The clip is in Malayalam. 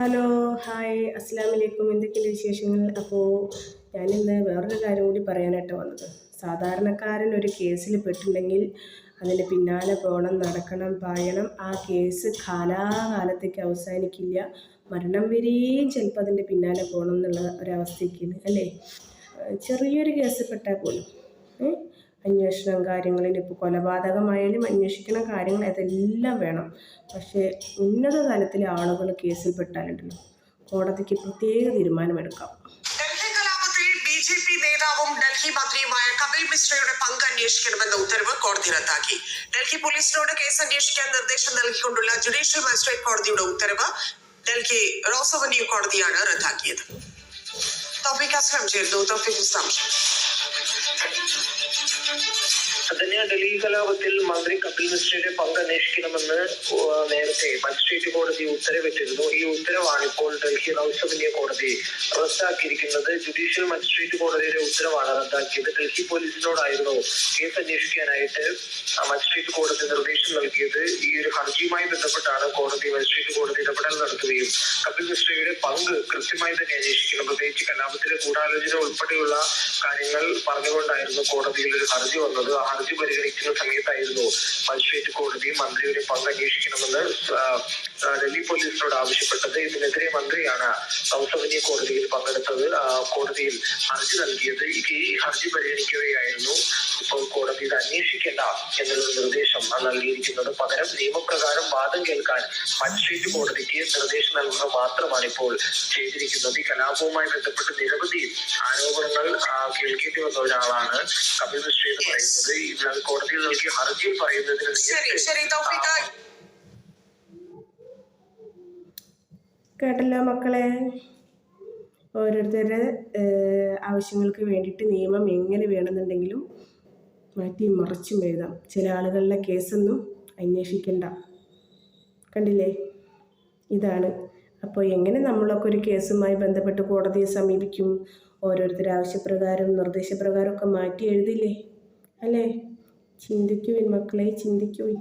ഹലോ ഹായ് അസ്സാം വലൈക്കും എന്തൊക്കെയുണ്ട് വിശേഷങ്ങൾ? അപ്പോൾ ഞാനിന്ന് വേറൊരു കാര്യം കൂടി പറയാനായിട്ട് വന്നത്. സാധാരണക്കാരൻ ഒരു കേസിൽ പെട്ടിട്ടുണ്ടെങ്കിൽ അതിന് പിന്നാലെ പോകണം നടക്കണം പായണം. ആ കേസ് കാലാകാലത്തേക്ക് അവസാനിക്കില്ല. മരണം വരെയും ചിലപ്പോൾ അതിന്റെ പിന്നാലെ പോകണം എന്നുള്ള ഒരവസ്ഥയ്ക്കാണ് അല്ലേ? ചെറിയൊരു കേസ് പെട്ടാൽ പോലും. അന്വേഷണം കാര്യങ്ങളിൽ ഇപ്പോൾ കൊലപാതകമായാലും അന്വേഷിക്കണ കാര്യങ്ങൾ അതെല്ലാം വേണം. പക്ഷേ ഉന്നത തലത്തിലെ ആളുകൾ കേസിൽ പെട്ടാലുണ്ടല്ലോ. കോടതിക്ക് പ്രത്യേക തീരുമാനമെടുക്കാം. ജെ ഡൽഹി മന്ത്രിയുമായ കപിൽ മിശ്രയുടെ പങ്ക് അന്വേഷിക്കണമെന്ന ഉത്തരവ് കോടതി റദ്ദാക്കി. ഡൽഹി പോലീസിനോട് കേസ് അന്വേഷിക്കാൻ നിർദ്ദേശം നൽകിക്കൊണ്ടുള്ള ജുഡീഷ്യൽ മജിസ്ട്രേറ്റ് കോടതിയുടെ ഉത്തരവ് ഡൽഹി റോസവന്യൂ കോടതിയാണ് റദ്ദാക്കിയത്. തോഫിക് അസ്ലം ചേർന്നു തോഫിക് വിശദാംശം അതന്നെ ഡൽഹി കലാപത്തിൽ മന്ത്രി കപിൽ മിശ്രയുടെ പങ്ക് അന്വേഷിക്കണമെന്ന് നേരത്തെ മജിസ്ട്രേറ്റ് കോടതി ഉത്തരവിട്ടിരുന്നു. ഈ ഉത്തരവാണ് ഇപ്പോൾ ഡൽഹി റൌസവന്യ കോടതി റദ്ദാക്കിയിരിക്കുന്നത്. ജുഡീഷ്യൽ മജിസ്ട്രേറ്റ് കോടതിയുടെ ഉത്തരവാണ് റദ്ദാക്കിയത്. ഡൽഹി പോലീസിനോടായിരുന്നു കേസ് അന്വേഷിക്കാനായിട്ട് മജിസ്ട്രേറ്റ് കോടതി നിർദ്ദേശം നൽകിയത്. ഈ ഒരു ഹർജിയുമായി ബന്ധപ്പെട്ടാണ് കോടതി മജിസ്ട്രേറ്റ് കോടതി ഇടപെടൽ നടത്തുകയും കപിൽ മിശ്രയുടെ പങ്ക് കൃത്യമായി തന്നെ അന്വേഷിക്കണം. പ്രത്യേകിച്ച് കലാപത്തിലെ ഗൂഢാലോചന ഉൾപ്പെടെയുള്ള കാര്യങ്ങൾ പറഞ്ഞുകൊണ്ടായിരുന്നു കോടതിയിൽ ഒരു ഹർജി വന്നത്. ആ ഹർജി പരിഗണിക്കുന്ന സമയത്തായിരുന്നു മജിസ്ട്രേറ്റ് കോടതി മന്ത്രിയുടെ പങ്ക് അന്വേഷിക്കണമെന്ന് ഡൽഹി പോലീസിനോട് ആവശ്യപ്പെട്ടത്. ഇതിനെതിരെ മന്ത്രിയാണ് സൗസവനിയ കോടതിയിൽ പങ്കെടുത്തത്. കോടതിയിൽ ഹർജി നൽകിയത്. ഈ ഹർജി പരിഗണിക്കുകയായിരുന്നു. ഇപ്പോൾ കോടതി ഇത് അന്വേഷിക്കേണ്ട എന്നുള്ള നിർദ്ദേശം നൽകിയിരിക്കുന്നത്. പകരം നിയമപ്രകാരം വാദം കേൾക്കാൻ മജിസ്ട്രേറ്റ് കോടതിക്ക് നിർദ്ദേശം നൽകുക മാത്രമാണ് ഇപ്പോൾ ചെയ്തിരിക്കുന്നത്. ഈ കലാപവുമായി ബന്ധപ്പെട്ട് നിരവധി ആരോപണങ്ങൾ കേൾക്കേണ്ടി വന്ന ഒരാളാണ് കപിൽ മിശ്ര എന്ന് പറയുന്നത് കോടതിയിൽ നൽകിയ ഹർജിയിൽ പറയുന്നതിന് ശരി നേരത്തെ, ശരി തോഫിക് കേട്ടല്ലോ മക്കളെ? ഓരോരുത്തരുടെ ആവശ്യങ്ങൾക്ക് വേണ്ടിയിട്ട് നിയമം എങ്ങനെ വേണമെന്നുണ്ടെങ്കിലും മാറ്റി മറിച്ചും എഴുതാം. ചില ആളുകളുടെ കേസൊന്നും അന്വേഷിക്കണ്ട. കണ്ടില്ലേ? ഇതാണ്. അപ്പോൾ എങ്ങനെ നമ്മളൊക്കെ ഒരു കേസുമായി ബന്ധപ്പെട്ട് കോടതിയെ സമീപിക്കും? ഓരോരുത്തരുടെ ആവശ്യപ്രകാരം നിർദ്ദേശപ്രകാരമൊക്കെ മാറ്റി എഴുതില്ലേ? അല്ലേ? ചിന്തിക്കുവിൻ മക്കളെ ചിന്തിക്കുവിൻ.